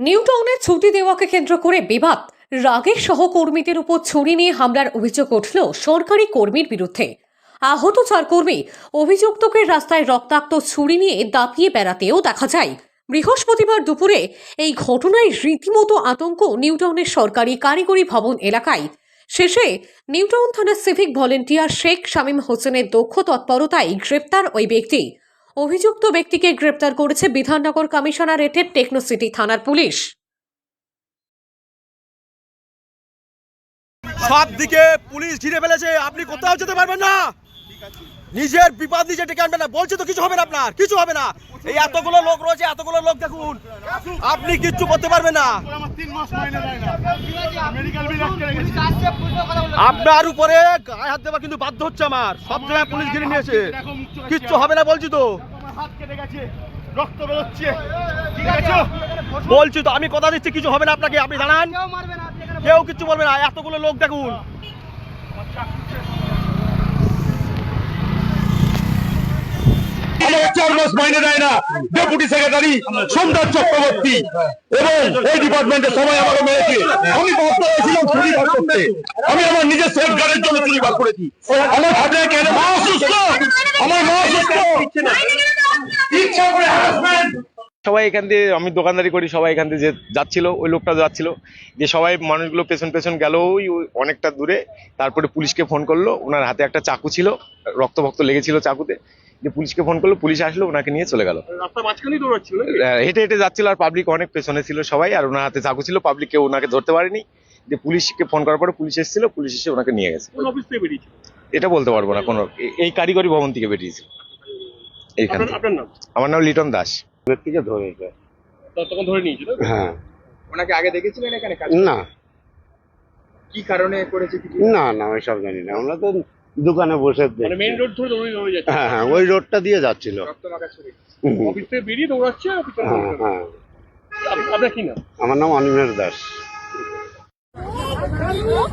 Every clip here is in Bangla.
নিউটাউনে ছুটি দেওয়াকে কেন্দ্র করে বিবাদ। রাগের সহকর্মীদের উপর ছুরি নিয়ে হামলার অভিযোগ উঠল সরকারি কর্মীর বিরুদ্ধে। আহত চার কর্মী অভিযুক্তকে রাস্তায় রক্তাক্ত ছুরি নিয়ে দাপিয়ে বেড়াতেও দেখা যায়। বৃহস্পতিবার দুপুরে এই ঘটনায় রীতিমতো আতঙ্ক নিউটাউনের সরকারি কারিগরি ভবন এলাকায়। শেষে নিউটাউন থানার সিভিক ভলেন্টিয়ার শেখ শামীম হোসেনের দক্ষ তৎপরতায় গ্রেপ্তার ওই ব্যক্তি। অভিযুক্ত ব্যক্তিকে গ্রেপ্তার করেছে বিধাননগর কমিশনারেটের টেকনোসিটি থানার পুলিশ। সব দিকে পুলিশ ঘিরে ফেলেছে, আপনি কোথাও যেতে পারবেন না। নিজের বিপদ নিজে ডেকে আনবেন না, বলছে তো কিছু হবে না আপনার, কিছু হবে না। এই এতগুলো লোক রয়েছে, এতগুলো লোক দেখুন, আপনি কিচ্ছু করতে পারবেন না। আপনার উপরে গায়ে হাত দেওয়া কিন্তু বাধ্য হচ্ছে আমার, সব জায়গায় পুলিশ ঘিরে নিয়েছে। কিচ্ছু হবে না বলছি তো। হাত কেটে গেছে রক্ত বেরোচ্ছে। ঠিক আছে? বলছি তো আমি কথা দিচ্ছি কিছু হবে না আপনাকে আপনি জানান কেউ কিচ্ছু বলবে না এতগুলো লোক দেখুন। আমার চার মাস মাইনে দেয় না। ডেপুটি সেক্রেটারি সুন্দর চক্রবর্তী। এবং এই ডিপার্টমেন্টের সবাই আমাকে মেরেছে। আমি বাধ্য হয়েছিলাম চুরি বার করতে। আমি আমার নিজের সেফ গার্ডের জন্য চুরি বার করেছি। আমার কেন? মা অসুস্থ! আমার মা অসুস্থ! ইচ্ছা করে harassment! সবাই এখান দিয়ে আমি দোকানদারি করি সবাই এখান দিয়ে যে যাচ্ছিল ওই লোকটা যাচ্ছিল। যে সবাই মানুষগুলো পেছন পেছন গেল ওই অনেকটা দূরে। তারপরে পুলিশকে ফোন করল ওনার হাতে একটা চাকু ছিল রক্ত ভক্ত লেগেছিল চাকুতে। যে পুলিশকে ফোন করল পুলিশ আসলো ওনাকে নিয়ে চলে গেল। হেঁটে হেঁটে যাচ্ছিল আর পাবলিক অনেক পেছনে ছিল সবাই আর ওনার হাতে চাকু ছিল পাবলিক কেউ ওনাকে ধরতে পারেনি। যে পুলিশকে ফোন করার পরে পুলিশ এসেছিল পুলিশ এসে ওনাকে নিয়ে গেছে। এটা বলতে পারব না কোনো এই কারিগরি ভবন থেকে বেরিয়েছে এইখান আপনার আপনার নাম? আমার নাম লিটন দাস। থেকে তো- তখন ধরে নিয়েছিল? হ্যাঁ। ওনাকে আগে দেখেছিলেন এখানে কাজ না। কি কারণে করেছে কিছু না না ওই সব জানি না। আমরা তো দোকানে বসে মানে মেইন রোড ধরে দৌড়ে দৌড়ে যাচ্ছে হ্যাঁ হ্যাঁ ওই রোডটা দিয়ে যাচ্ছিল। অফিস থেকে বেরিয়ে দৌড়াচ্ছে হ্যাঁ হ্যাঁ। আপনার কি নাম? আমার নাম অনিমেষ দাস।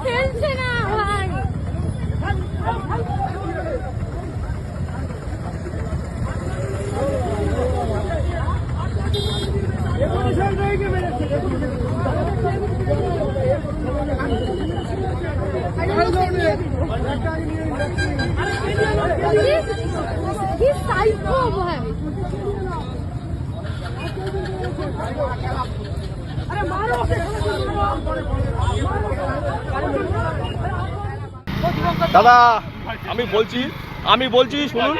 খেলছে না। দাদা, আমি বলছি আমি বলছি, শুনুন।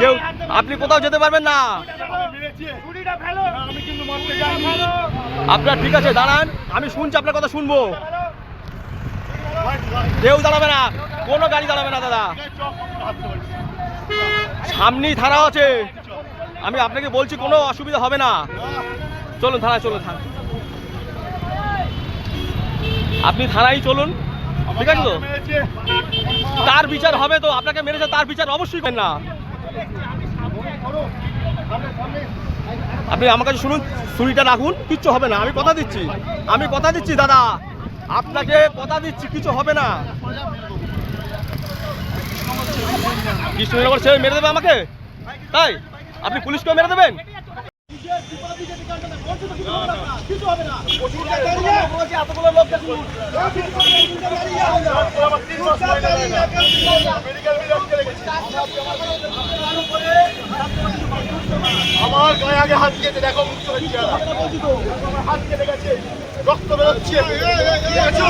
কেউ আপনি কোথাও যেতে পারবেন না। আপনার ঠিক আছে, দাঁড়ান। আমি শুনছি আপনার কথা শুনব। কেউ দাঁড়াবে না। কোনো গাড়ি দাঁড়াবে না, দাদা। সামনেই থানা আছে। আমি আপনাকে বলছি, কোনো অসুবিধা হবে না। চলুন, থানায় চলুন থানা আপনি থানায় চলুন। ঠিক আছে তো? তার বিচার হবে তো, আপনাকে মেরেছে, তার বিচার অবশ্যই করেন না। আপনি আমার কাছে শুনুন ছুরিটা রাখুন, কিচ্ছু হবে না। আমি কথা দিচ্ছি। আমি কথা দিচ্ছি, দাদা। আপনাকে কথা দিচ্ছি, কিছু হবে না। কৃষ্ণনগর সে মেরে দেবে আমাকে? তাই? আপনি পুলিশকে মেরে দেবেন? আগে হাত কেটে দেখো মুখ্যমন্ত্রীর চেহারা হাত কেটে গেছে রক্ত বেরোচ্ছে। ঠিক আছে?